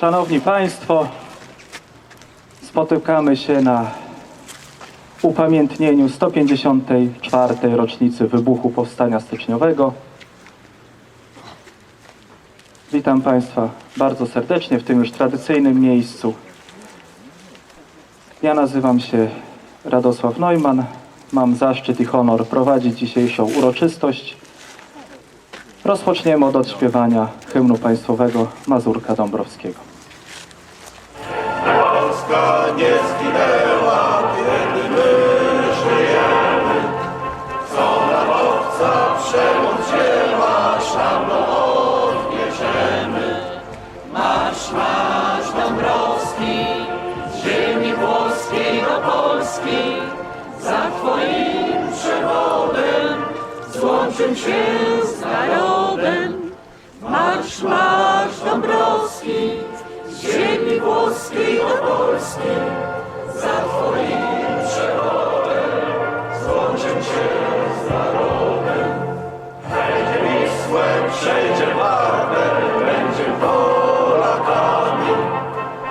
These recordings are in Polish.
Szanowni Państwo, spotykamy się na upamiętnieniu 154. rocznicy wybuchu Powstania Styczniowego. Witam Państwa bardzo serdecznie w tym już tradycyjnym miejscu. Ja nazywam się Radosław Neumann. Mam zaszczyt i honor prowadzić dzisiejszą uroczystość. Rozpoczniemy od odśpiewania hymnu państwowego Mazurka Dąbrowskiego. Polska nie zginęła, kiedy my żyjemy. Co narodowca przemoc wzięła, szablą odbierzemy. Marsz, marsz Dąbrowski, z ziemi włoskiej do Polski, za Twoim przewodem złączył się z narodem. Marsz, marsz Dąbrowski, włoskiej do Polski, za Twoim przewodem złączył się z narodem. Przejdzie Wisłę, przejdzie Wartę, będzie Polakami.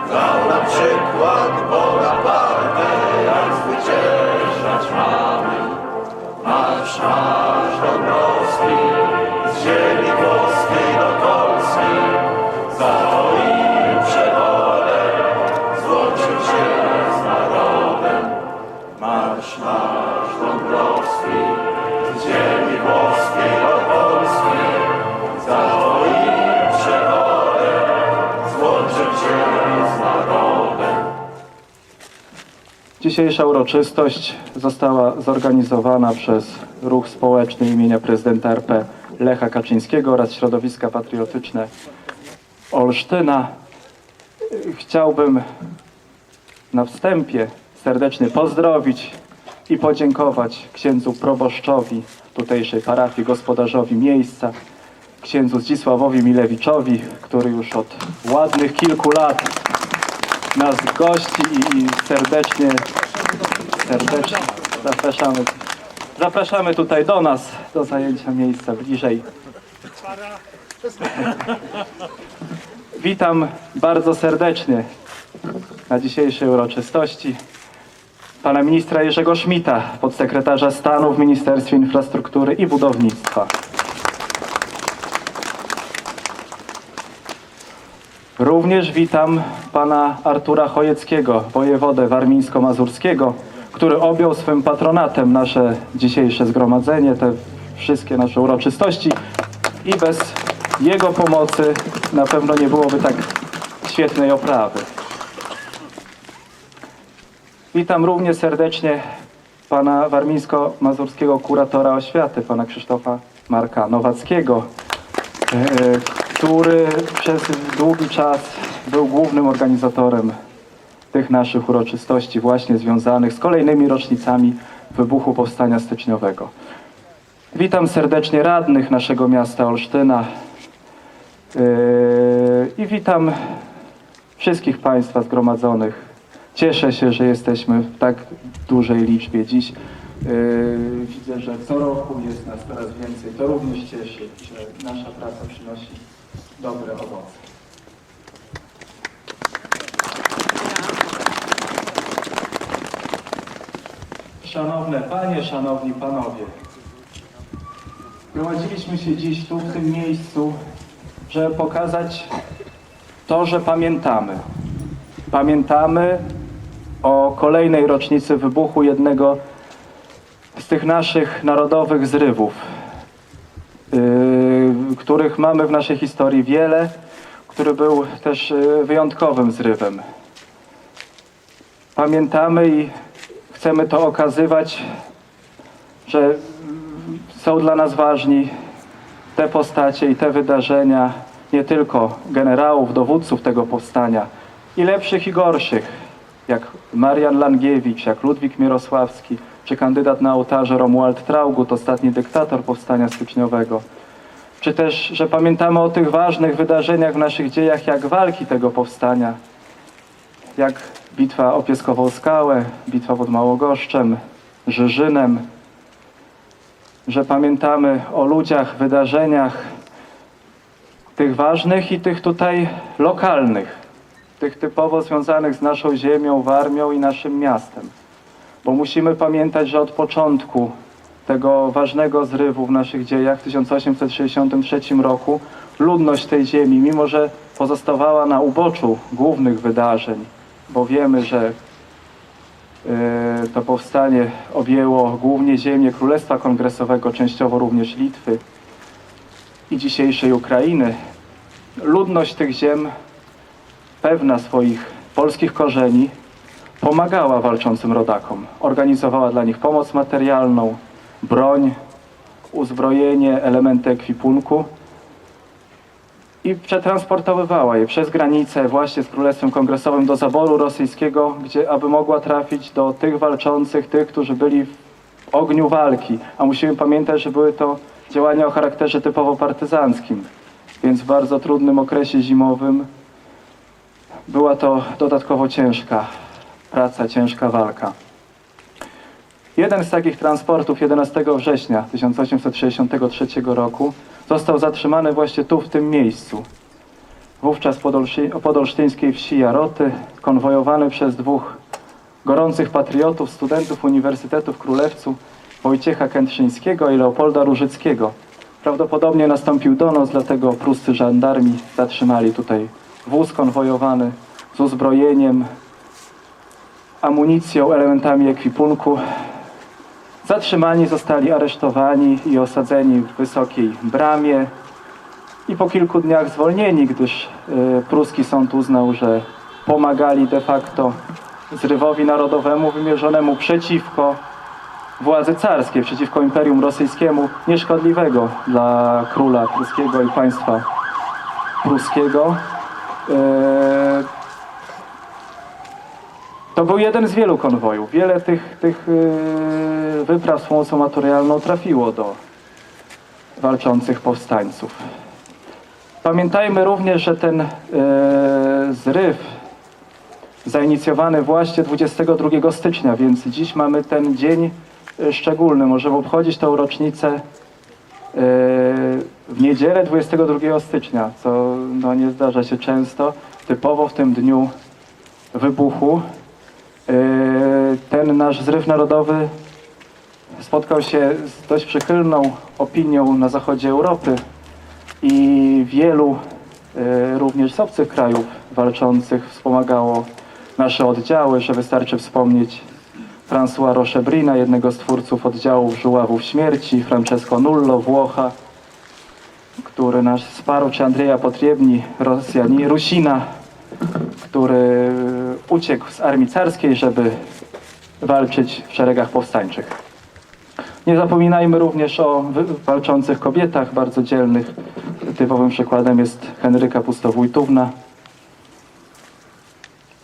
Dał nam przykład Bonaparte, jak zwyciężać mamy. Marsz, marsz Dąbrowski, z ziemi Dzisiejsza uroczystość została zorganizowana przez Ruch Społeczny imienia prezydenta RP Lecha Kaczyńskiego oraz środowiska patriotyczne Olsztyna. Chciałbym na wstępie serdecznie pozdrowić i podziękować księdzu proboszczowi tutejszej parafii, gospodarzowi miejsca, księdzu Zdzisławowi Milewiczowi, który już od ładnych kilku lat nas gości i, i serdecznie, serdecznie zapraszamy. Zapraszamy tutaj do nas, do zajęcia miejsca bliżej. Witam bardzo serdecznie na dzisiejszej uroczystości pana ministra Jerzego Szmita, podsekretarza stanu w Ministerstwie Infrastruktury i Budownictwa. Również witam pana Artura Chojeckiego, wojewodę warmińsko-mazurskiego, który objął swym patronatem nasze dzisiejsze zgromadzenie, te wszystkie nasze uroczystości i bez jego pomocy na pewno nie byłoby tak świetnej oprawy. Witam równie serdecznie pana warmińsko-mazurskiego kuratora oświaty, pana Krzysztofa Marka Nowackiego, e, który przez długi czas był głównym organizatorem tych naszych uroczystości właśnie związanych z kolejnymi rocznicami wybuchu Powstania Styczniowego. Witam serdecznie radnych naszego miasta Olsztyna yy, i witam wszystkich Państwa zgromadzonych. Cieszę się, że jesteśmy w tak dużej liczbie dziś. Yy, Widzę, że co roku jest nas coraz więcej. To również cieszy, że nasza praca przynosi dobre owoce. Szanowne Panie, Szanowni Panowie, Gromadziliśmy się dziś tu, w tym miejscu, żeby pokazać to, że pamiętamy. Pamiętamy o kolejnej rocznicy wybuchu jednego z tych naszych narodowych zrywów, yy, których mamy w naszej historii wiele, który był też yy, wyjątkowym zrywem. Pamiętamy i chcemy to okazywać, że są dla nas ważni te postacie i te wydarzenia, nie tylko generałów, dowódców tego powstania, i lepszych i gorszych, jak Marian Langiewicz, jak Ludwik Mierosławski, czy kandydat na ołtarze Romuald Traugut, ostatni dyktator powstania styczniowego. Czy też, że pamiętamy o tych ważnych wydarzeniach w naszych dziejach, jak walki tego powstania, jak bitwa o Pieskową Skałę, bitwa pod Małogoszczem, Żyżynem, że pamiętamy o ludziach, wydarzeniach, tych ważnych i tych tutaj lokalnych, tych typowo związanych z naszą ziemią, armią i naszym miastem. Bo musimy pamiętać, że od początku tego ważnego zrywu w naszych dziejach w 1863 roku ludność tej ziemi, mimo że pozostawała na uboczu głównych wydarzeń, bo wiemy, że e, to powstanie objęło głównie ziemię Królestwa Kongresowego, częściowo również Litwy i dzisiejszej Ukrainy. Ludność tych ziem, pewna swoich polskich korzeni, pomagała walczącym rodakom. Organizowała dla nich pomoc materialną, broń, uzbrojenie, elementy ekwipunku i przetransportowywała je przez granicę właśnie z Królestwem Kongresowym do zaboru rosyjskiego, gdzie aby mogła trafić do tych walczących, tych, którzy byli w ogniu walki. A musimy pamiętać, że były to działania o charakterze typowo partyzanckim, więc w bardzo trudnym okresie zimowym była to dodatkowo ciężka praca, ciężka walka. Jeden z takich transportów 11 września 1863 roku został zatrzymany właśnie tu, w tym miejscu. Wówczas podolszy, podolsztyńskiej wsi Jaroty, konwojowany przez dwóch gorących patriotów, studentów Uniwersytetu w Królewcu, Wojciecha Kętrzyńskiego i Leopolda Różyckiego. Prawdopodobnie nastąpił donos, dlatego pruscy żandarmi zatrzymali tutaj wóz konwojowany z uzbrojeniem, amunicją, elementami ekwipunku. Zatrzymani zostali aresztowani i osadzeni w wysokiej bramie i po kilku dniach zwolnieni, gdyż y, pruski sąd uznał, że pomagali de facto zrywowi narodowemu wymierzonemu przeciwko władzy carskiej, przeciwko Imperium Rosyjskiemu, nieszkodliwego dla króla pruskiego i państwa pruskiego. Y, to był jeden z wielu konwojów. Wiele tych, tych yy, wypraw z pomocą materialną trafiło do walczących powstańców. Pamiętajmy również, że ten yy, zryw zainicjowany właśnie 22 stycznia, więc dziś mamy ten dzień yy, szczególny. Możemy obchodzić tę rocznicę w niedzielę 22 stycznia, co no, nie zdarza się często. Typowo w tym dniu wybuchu ten nasz zryw narodowy spotkał się z dość przychylną opinią na zachodzie Europy i wielu yy, również z obcych krajów walczących wspomagało nasze oddziały, że wystarczy wspomnieć François Rochebrina, jednego z twórców oddziałów Żuławów Śmierci, Francesco Nullo, Włocha, który nas wsparł, czy Andrzeja Potriebni, Rosjani, Rusina, który uciekł z armii carskiej, żeby walczyć w szeregach powstańczych. Nie zapominajmy również o walczących kobietach, bardzo dzielnych. Typowym przykładem jest Henryka Pustowójtówna.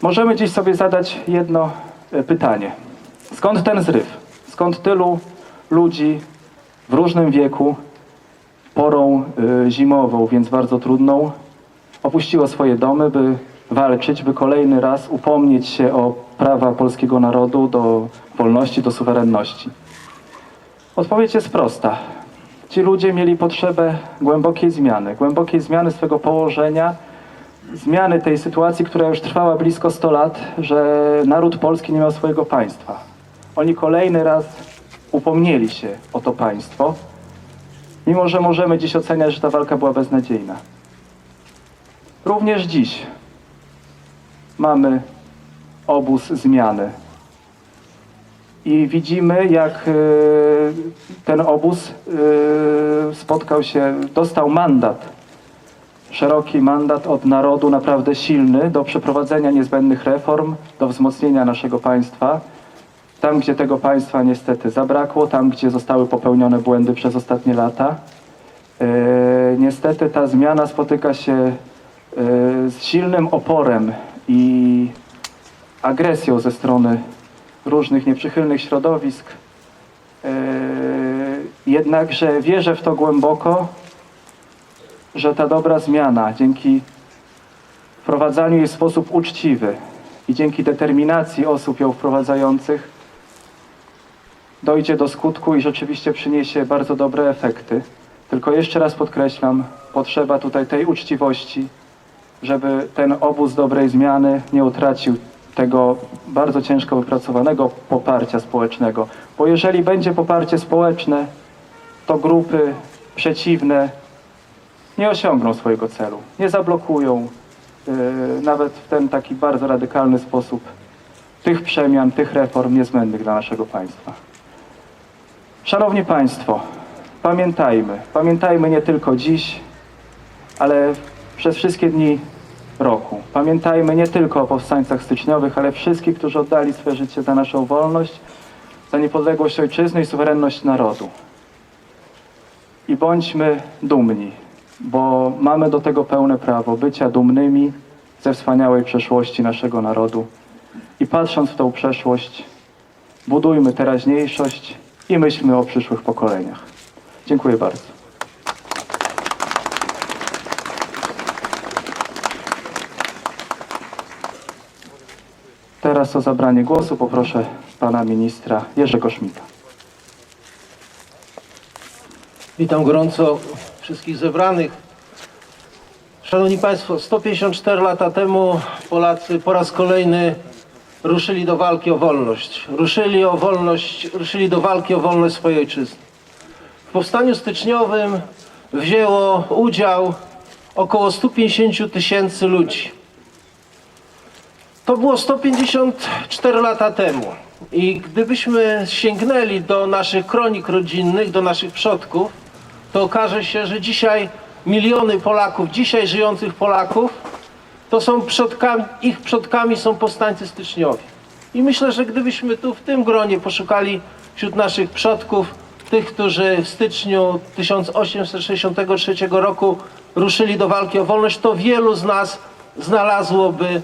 Możemy dziś sobie zadać jedno e, pytanie. Skąd ten zryw? Skąd tylu ludzi w różnym wieku, porą y, zimową, więc bardzo trudną, opuściło swoje domy, by walczyć, by kolejny raz upomnieć się o prawa polskiego narodu do wolności, do suwerenności? Odpowiedź jest prosta. Ci ludzie mieli potrzebę głębokiej zmiany, głębokiej zmiany swego położenia, zmiany tej sytuacji, która już trwała blisko 100 lat, że naród polski nie miał swojego państwa. Oni kolejny raz upomnieli się o to państwo, mimo że możemy dziś oceniać, że ta walka była beznadziejna. Również dziś mamy obóz zmiany. I widzimy, jak e, ten obóz e, spotkał się, dostał mandat, szeroki mandat od narodu, naprawdę silny, do przeprowadzenia niezbędnych reform, do wzmocnienia naszego państwa. Tam, gdzie tego państwa niestety zabrakło, tam, gdzie zostały popełnione błędy przez ostatnie lata. E, niestety ta zmiana spotyka się z silnym oporem i agresją ze strony różnych nieprzychylnych środowisk. E, Jednakże wierzę w to głęboko, że ta dobra zmiana dzięki wprowadzaniu jej w sposób uczciwy i dzięki determinacji osób ją wprowadzających dojdzie do skutku i rzeczywiście przyniesie bardzo dobre efekty. Tylko jeszcze raz podkreślam, potrzeba tutaj tej uczciwości, żeby ten obóz dobrej zmiany nie utracił tego bardzo ciężko wypracowanego poparcia społecznego. Bo jeżeli będzie poparcie społeczne, to grupy przeciwne nie osiągną swojego celu, nie zablokują yy, nawet w ten taki bardzo radykalny sposób tych przemian, tych reform niezbędnych dla naszego państwa. Szanowni Państwo, pamiętajmy, pamiętajmy nie tylko dziś, ale przez wszystkie dni roku. Pamiętajmy nie tylko o powstańcach styczniowych, ale wszystkich, którzy oddali swoje życie za naszą wolność, za niepodległość ojczyzny i suwerenność narodu. I bądźmy dumni, bo mamy do tego pełne prawo bycia dumnymi ze wspaniałej przeszłości naszego narodu. I patrząc w tą przeszłość, budujmy teraźniejszość i myślmy o przyszłych pokoleniach. Dziękuję bardzo. Teraz o zabranie głosu poproszę pana ministra Jerzego Szmita. Witam gorąco wszystkich zebranych. Szanowni Państwo, 154 lata temu Polacy po raz kolejny ruszyli do walki o wolność. Ruszyli o wolność, ruszyli do walki o wolność swojej ojczyzny. W powstaniu styczniowym wzięło udział około 150 tysięcy ludzi. To było 154 lata temu. I gdybyśmy sięgnęli do naszych kronik rodzinnych, do naszych przodków, to okaże się, że dzisiaj miliony Polaków, dzisiaj żyjących Polaków, to są przodkami, ich przodkami są powstańcy styczniowi. I myślę, że gdybyśmy tu w tym gronie poszukali wśród naszych przodków tych, którzy w styczniu 1863 roku ruszyli do walki o wolność, to wielu z nas znalazłoby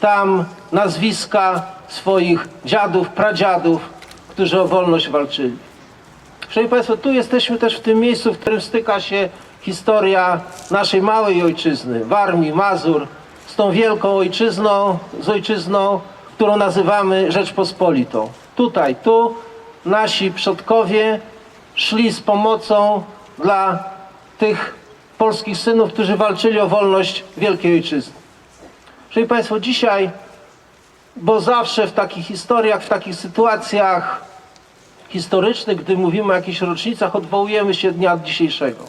tam nazwiska swoich dziadów, pradziadów, którzy o wolność walczyli. Szanowni Państwo, tu jesteśmy też w tym miejscu, w którym styka się historia naszej małej ojczyzny, Warmii, Mazur, z tą wielką ojczyzną, z ojczyzną, którą nazywamy Rzeczpospolitą. Tutaj, tu nasi przodkowie szli z pomocą dla tych polskich synów, którzy walczyli o wolność wielkiej ojczyzny. Szanowni Państwo, dzisiaj, bo zawsze w takich historiach, w takich sytuacjach historycznych, gdy mówimy o jakichś rocznicach, odwołujemy się dnia dzisiejszego.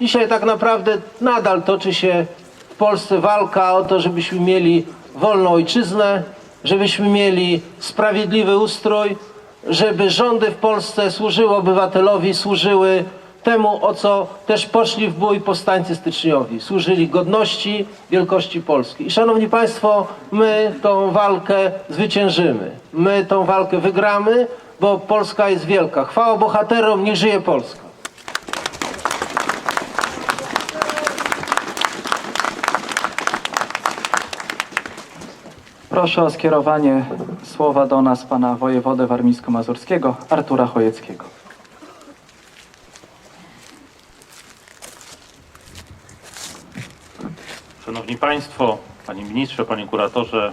Dzisiaj tak naprawdę nadal toczy się w Polsce walka o to, żebyśmy mieli wolną ojczyznę, żebyśmy mieli sprawiedliwy ustrój, żeby rządy w Polsce służyły obywatelowi, służyły temu, o co też poszli w bój powstańcy styczniowi. Służyli godności, wielkości Polski. I szanowni Państwo, my tą walkę zwyciężymy. My tą walkę wygramy, bo Polska jest wielka. Chwała bohaterom, niech żyje Polska. Proszę o skierowanie słowa do nas pana wojewodę warmińsko-mazurskiego Artura Chojeckiego. Szanowni Państwo, Panie Ministrze, Panie Kuratorze,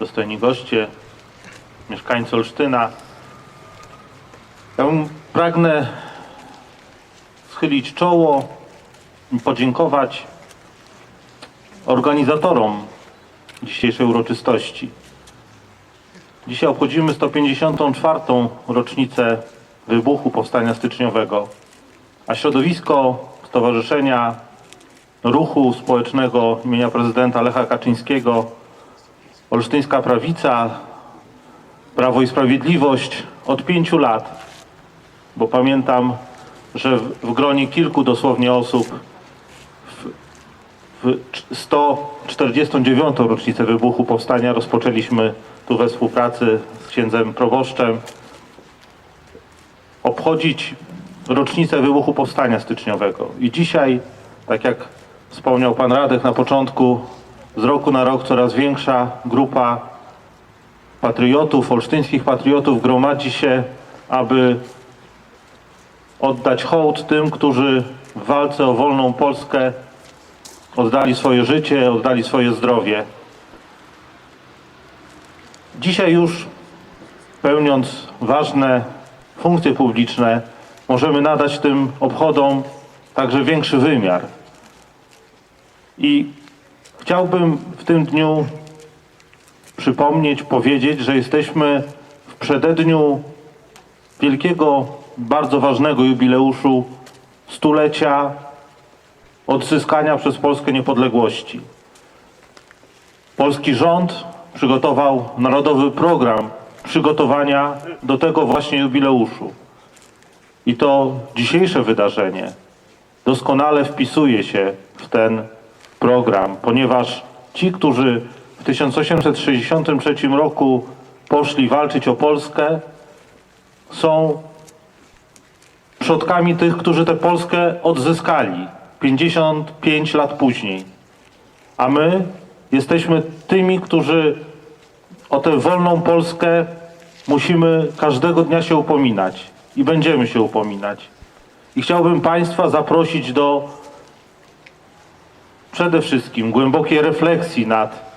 dostojni goście, mieszkańcy Olsztyna. Ja pragnę schylić czoło i podziękować organizatorom dzisiejszej uroczystości. Dzisiaj obchodzimy 154. rocznicę wybuchu Powstania Styczniowego, a środowisko Stowarzyszenia Ruchu Społecznego imienia prezydenta Lecha Kaczyńskiego, Olsztyńska Prawica, Prawo i Sprawiedliwość od pięciu lat, bo pamiętam, że w, w gronie kilku dosłownie osób w, w 149. rocznicę wybuchu powstania rozpoczęliśmy tu we współpracy z księdzem proboszczem obchodzić rocznicę wybuchu powstania styczniowego. I dzisiaj, tak jak wspomniał pan Radek na początku, z roku na rok coraz większa grupa patriotów, olsztyńskich patriotów gromadzi się, aby oddać hołd tym, którzy w walce o wolną Polskę oddali swoje życie, oddali swoje zdrowie. Dzisiaj już pełniąc ważne funkcje publiczne, możemy nadać tym obchodom także większy wymiar. I chciałbym w tym dniu przypomnieć, powiedzieć, że jesteśmy w przededniu wielkiego, bardzo ważnego jubileuszu stulecia odzyskania przez Polskę niepodległości. Polski rząd przygotował narodowy program przygotowania do tego właśnie jubileuszu. I to dzisiejsze wydarzenie doskonale wpisuje się w ten program, ponieważ ci, którzy w 1863 roku poszli walczyć o Polskę, są przodkami tych, którzy tę Polskę odzyskali 55 lat później. A my jesteśmy tymi, którzy o tę wolną Polskę musimy każdego dnia się upominać i będziemy się upominać. I chciałbym Państwa zaprosić do przede wszystkim głębokiej refleksji nad,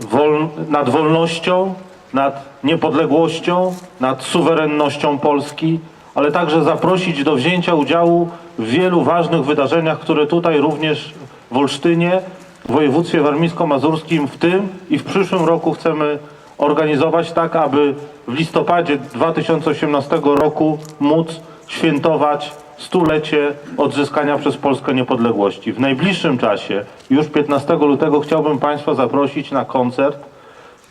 wol, nad wolnością, nad niepodległością, nad suwerennością Polski, ale także zaprosić do wzięcia udziału w wielu ważnych wydarzeniach, które tutaj również w Olsztynie, w województwie warmińsko-mazurskim w tym i w przyszłym roku chcemy organizować tak, aby w listopadzie 2018 roku móc świętować stulecie odzyskania przez Polskę niepodległości. W najbliższym czasie, już 15 lutego, chciałbym Państwa zaprosić na koncert,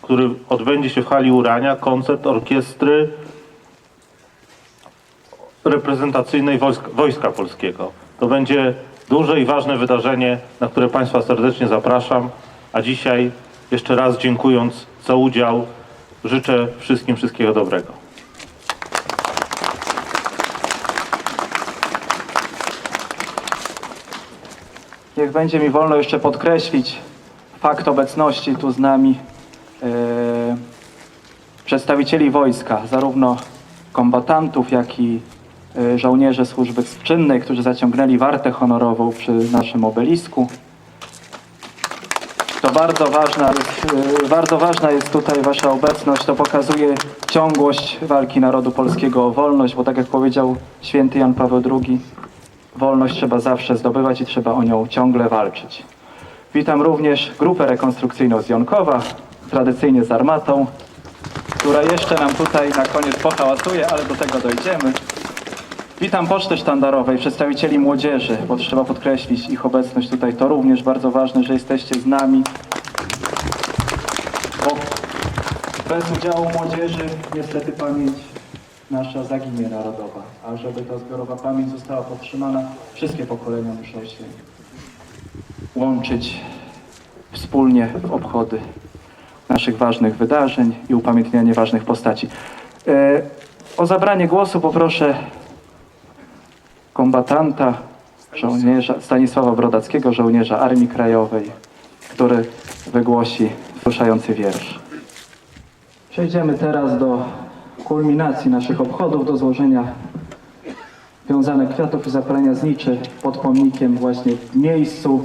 który odbędzie się w hali Urania, koncert orkiestry reprezentacyjnej wojska, wojska Polskiego. To będzie duże i ważne wydarzenie, na które Państwa serdecznie zapraszam. A dzisiaj jeszcze raz dziękując za udział, życzę wszystkim wszystkiego dobrego. Niech będzie mi wolno jeszcze podkreślić fakt obecności tu z nami e, przedstawicieli wojska, zarówno kombatantów, jak i e, żołnierzy służby czynnej, którzy zaciągnęli wartę honorową przy naszym obelisku. To bardzo ważna, jest, e, bardzo ważna jest tutaj Wasza obecność. To pokazuje ciągłość walki narodu polskiego o wolność, bo tak jak powiedział święty Jan Paweł II, wolność trzeba zawsze zdobywać i trzeba o nią ciągle walczyć. Witam również grupę rekonstrukcyjną z Jonkowa, tradycyjnie z armatą, która jeszcze nam tutaj na koniec pohałasuje, ale do tego dojdziemy. Witam Pocztę Sztandarowej, przedstawicieli młodzieży, bo trzeba podkreślić ich obecność tutaj. To również bardzo ważne, że jesteście z nami, bo bez udziału młodzieży niestety pamięć nasza zaginie narodowa. A żeby ta zbiorowa pamięć została podtrzymana, wszystkie pokolenia muszą się łączyć wspólnie w obchody naszych ważnych wydarzeń i upamiętnianie ważnych postaci. E, O zabranie głosu poproszę kombatanta, żołnierza Stanisława Brodackiego, żołnierza Armii Krajowej, który wygłosi wzruszający wiersz. Przejdziemy teraz do kulminacji naszych obchodów, do złożenia wiązanych kwiatów i zapalenia zniczy pod pomnikiem właśnie w miejscu,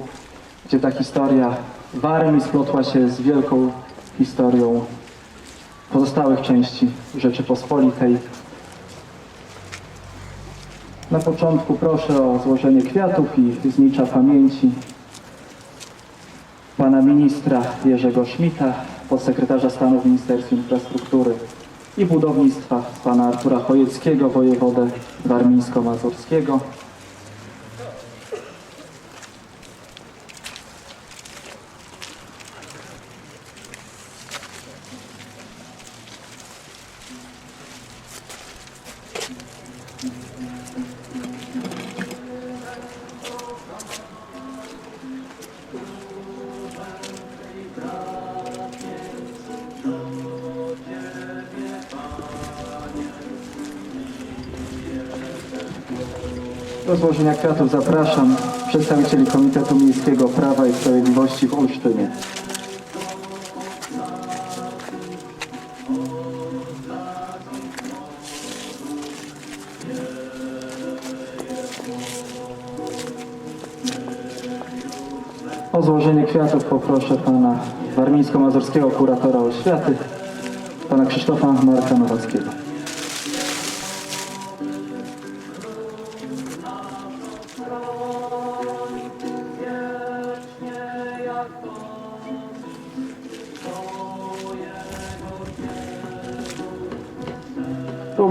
gdzie ta historia w armii splotła się z wielką historią pozostałych części Rzeczypospolitej. Na początku proszę o złożenie kwiatów i znicza pamięci pana ministra Jerzego Szmita, podsekretarza stanu w Ministerstwie Infrastruktury i Budownictwa, pana Artura Chojeckiego, wojewodę warmińsko-mazurskiego. Do złożenia kwiatów zapraszam przedstawicieli Komitetu Miejskiego Prawa i Sprawiedliwości w Olsztynie. O złożenie kwiatów poproszę pana warmińsko-mazurskiego kuratora oświaty, pana Krzysztofa Marka Nowackiego.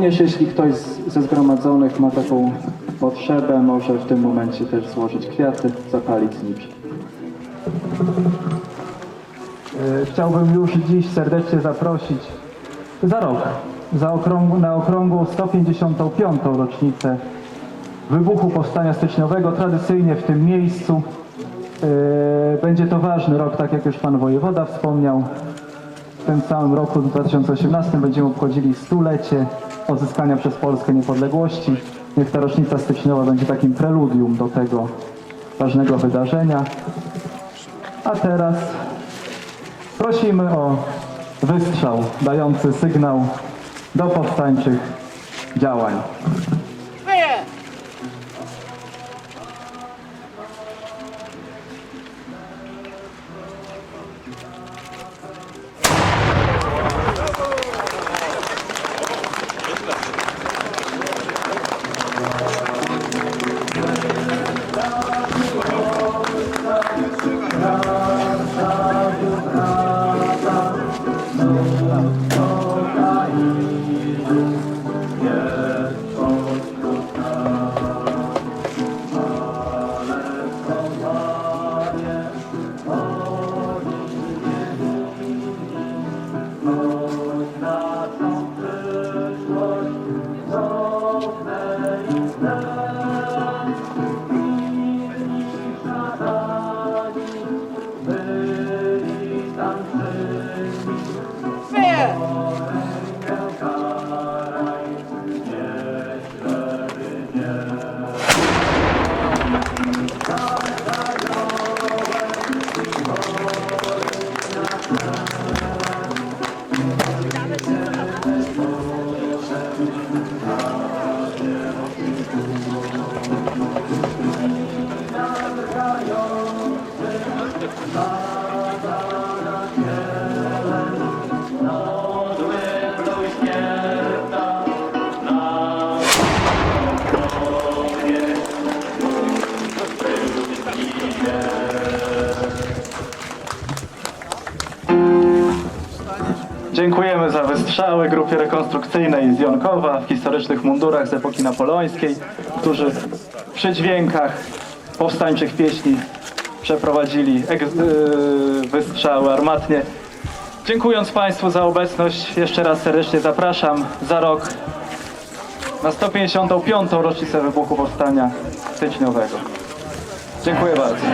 Również jeśli ktoś ze zgromadzonych ma taką potrzebę, może w tym momencie też złożyć kwiaty, zapalić znicz. E, Chciałbym już dziś serdecznie zaprosić za rok, za na okrągłą 155. rocznicę wybuchu Powstania Styczniowego, tradycyjnie w tym miejscu. E, Będzie to ważny rok, tak jak już Pan Wojewoda wspomniał. W tym samym roku, w 2018, będziemy obchodzili stulecie odzyskania przez Polskę niepodległości. Niech ta rocznica styczniowa będzie takim preludium do tego ważnego wydarzenia. A teraz prosimy o wystrzał dający sygnał do powstańczych działań. Grupie rekonstrukcyjnej z Jonkowa w historycznych mundurach z epoki napoleońskiej, którzy przy dźwiękach powstańczych pieśni przeprowadzili yy, wystrzały armatnie. Dziękując Państwu za obecność, jeszcze raz serdecznie zapraszam za rok na 155. rocznicę wybuchu Powstania Styczniowego. Dziękuję bardzo.